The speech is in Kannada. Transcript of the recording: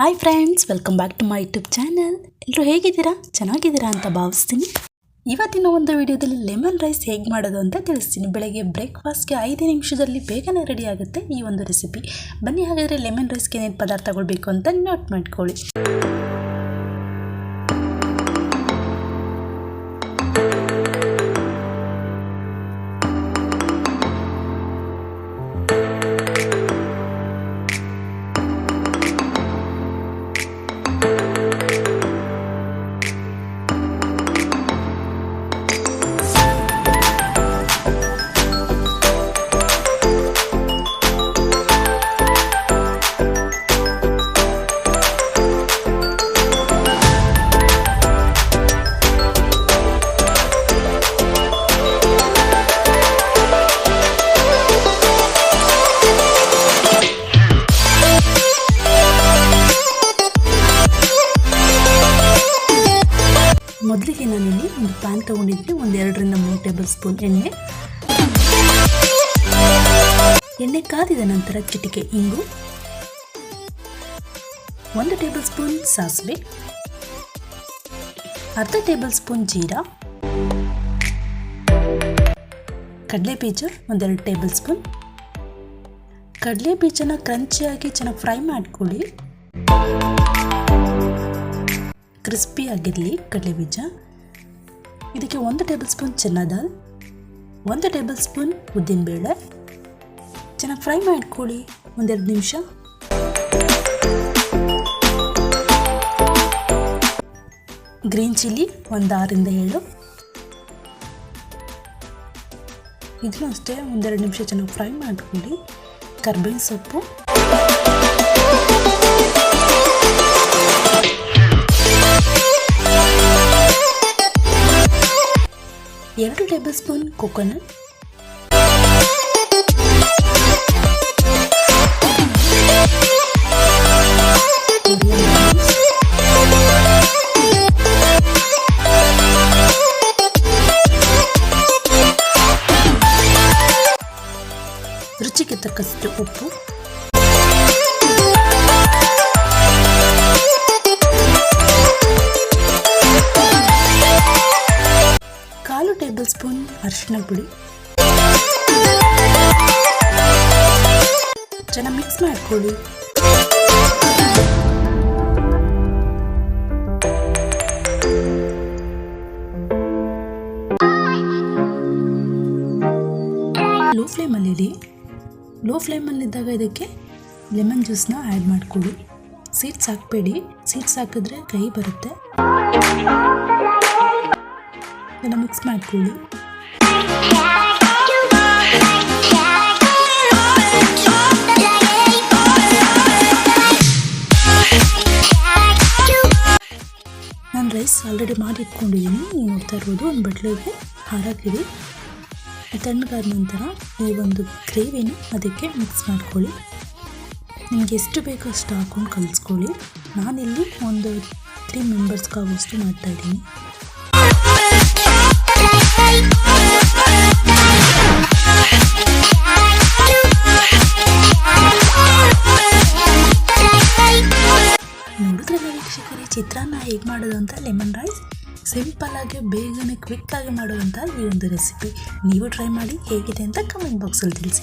Hi friends welcome back to my YouTube channel ಎಲ್ಲರೂ ಹೇಗಿದ್ದೀರಾ? ಚೆನ್ನಾಗಿದ್ದೀರಾ ಅಂತ ಭಾವಿಸ್ತೀನಿ. ಇವತ್ತಿನ ಒಂದು ವಿಡಿಯೋದಲ್ಲಿ ಲೆಮನ್ ರೈಸ್ ಹೇಗೆ ಮಾಡೋದು ಅಂತ ತಿಳಿಸ್ತೀನಿ. ಬೆಳಗ್ಗೆ ಬ್ರೇಕ್ಫಾಸ್ಟ್ಗೆ ಐದು ನಿಮಿಷದಲ್ಲಿ ಬೇಗನೆ ರೆಡಿ ಆಗುತ್ತೆ ಈ ಒಂದು ರೆಸಿಪಿ ಬನ್ನಿ ಹಾಗಾದರೆ ಲೆಮನ್ ರೈಸ್ಗೆ ಏನೇನು ಪದಾರ್ಥಗಳು ಬೇಕು ಅಂತ ನೋಟ್ ಮಾಡ್ಕೊಳ್ಳಿ. ಮೊದಲಿಗೆ ನಾನಿಲ್ಲಿ ಒಂದು ಪ್ಯಾನ್ ತೊಗೊಂಡಿದ್ದೆ, ಒಂದು ಎರಡರಿಂದ ಮೂರು ಟೇಬಲ್ ಸ್ಪೂನ್ ಎಣ್ಣೆ. ಎಣ್ಣೆ ಕಾದಿದ ನಂತರ ಚಿಟಿಕೆ, ಇಂಗು. ಒಂದು ಟೇಬಲ್ ಸ್ಪೂನ್ ಸಾಸಿವೆ. ಅರ್ಧ ಟೇಬಲ್ ಸ್ಪೂನ್ ಜೀರಾ. ಕಡಲೆ ಬೀಜ ಒಂದೆರಡು ಟೇಬಲ್ ಸ್ಪೂನ್. ಕಡಲೆ ಬೀಜನ ಕ್ರಂಚಿಯಾಗಿ ಚೆನ್ನಾಗಿ ಫ್ರೈ ಮಾಡ್ಕೊಳ್ಳಿ. ಕ್ರಿಸ್ಪಿ ಆಗಿರಲಿ, ಕಡಲೆ ಬೀಜ. ಇದಕ್ಕೆ ಒಂದು ಟೇಬಲ್ ಸ್ಪೂನ್ ಚೆನ್ನ ದಾಲ್ ಒಂದು ಟೇಬಲ್ ಸ್ಪೂನ್ ಉದ್ದಿನಬೇಳೆ ಚೆನ್ನಾಗಿ ಫ್ರೈ ಮಾಡ್ಕೊಳ್ಳಿ, ಒಂದೆರಡು ನಿಮಿಷ. ಗ್ರೀನ್ ಚಿಲ್ಲಿ ಒಂದು ಆರಿಂದ ಏಳು. ಇದನ್ನು ಅಷ್ಟೇ ಒಂದೆರಡು ನಿಮಿಷ ಚೆನ್ನಾಗಿ ಫ್ರೈ ಮಾಡ್ಕೊಳ್ಳಿ. ಕರ್ಬೇವಿನ ಸೊಪ್ಪು. ಎರಡು ಟೇಬಲ್ ಸ್ಪೂನ್ ಕೊಕೊನಟ್ ರುಚಿಗೆ ತಕ್ಕಷ್ಟು ಉಪ್ಪು tablespoon ಅರಿಶಿನ ಪುಡಿ. ಚೆನ್ನಾಗಿ ಮಿಕ್ಸ್ ಮಾಡ್ಕೊಳ್ಳಿ. ಲೋ ಫ್ಲೇಮಲ್ಲಿ ಇಡಿ. ಲೋ ಫ್ಲೇಮಲ್ಲಿದ್ದಾಗ ಇದಕ್ಕೆ ಲೆಮನ್ ಜ್ಯೂಸ್ನ ಆ್ಯಡ್ ಮಾಡಿಕೊಡಿ ಸೀಡ್ಸ್ ಹಾಕಬೇಡಿ. ಸೀಡ್ಸ್ ಹಾಕಿದ್ರೆ ಕೈ ಬರುತ್ತೆ. ಇದನ್ನು ಮಿಕ್ಸ್ ಮಾಡ್ಕೊಳ್ಳಿ. ನಾನು ರೈಸ್ ಆಲ್ರೆಡಿ ಮಾಡಿ ಇಟ್ಕೊಂಡಿದ್ದೀನಿ ನೀವು ನೋಡ್ತಾ ಇರ್ಬೋದು, ಒಂದು ಬಟ್ಲಿಗೆ ಹಾರಾಕಿಡಿ ತಣ್ಣಗಾದ ನಂತರ ಈ ಒಂದು ಗ್ರೇವಿನ ಅದಕ್ಕೆ ಮಿಕ್ಸ್ ಮಾಡ್ಕೊಳ್ಳಿ. ನಿಮಗೆ ಎಷ್ಟು ಬೇಕೋ ಅಷ್ಟು ಹಾಕ್ಕೊಂಡು ಕಲಿಸ್ಕೊಳ್ಳಿ. ನಾನಿಲ್ಲಿ ಒಂದು ತ್ರೀ ಮೆಂಬರ್ಸ್ಗಾಗುವಷ್ಟು ಮಾಡ್ತಾಯಿದ್ದೀನಿ ನೋಡಿದ್ರಲ್ಲ ವೀಕ್ಷಕರೇ, ಚಿತ್ರಾನ್ನ ಹೇಗೆ ಮಾಡೋದು ಅಂತ ಲೆಮನ್ ರೈಸ್ ಸಿಂಪಲ್ಲಾಗಿ ಬೇಗನೆ ಕ್ವಿಕ್ ಆಗಿ ಮಾಡುವಂಥ ಈ ಒಂದು ರೆಸಿಪಿ ನೀವು ಟ್ರೈ ಮಾಡಿ ಹೇಗಿದೆ ಅಂತ ಕಮೆಂಟ್ ಬಾಕ್ಸಲ್ಲಿ ತಿಳಿಸಿ.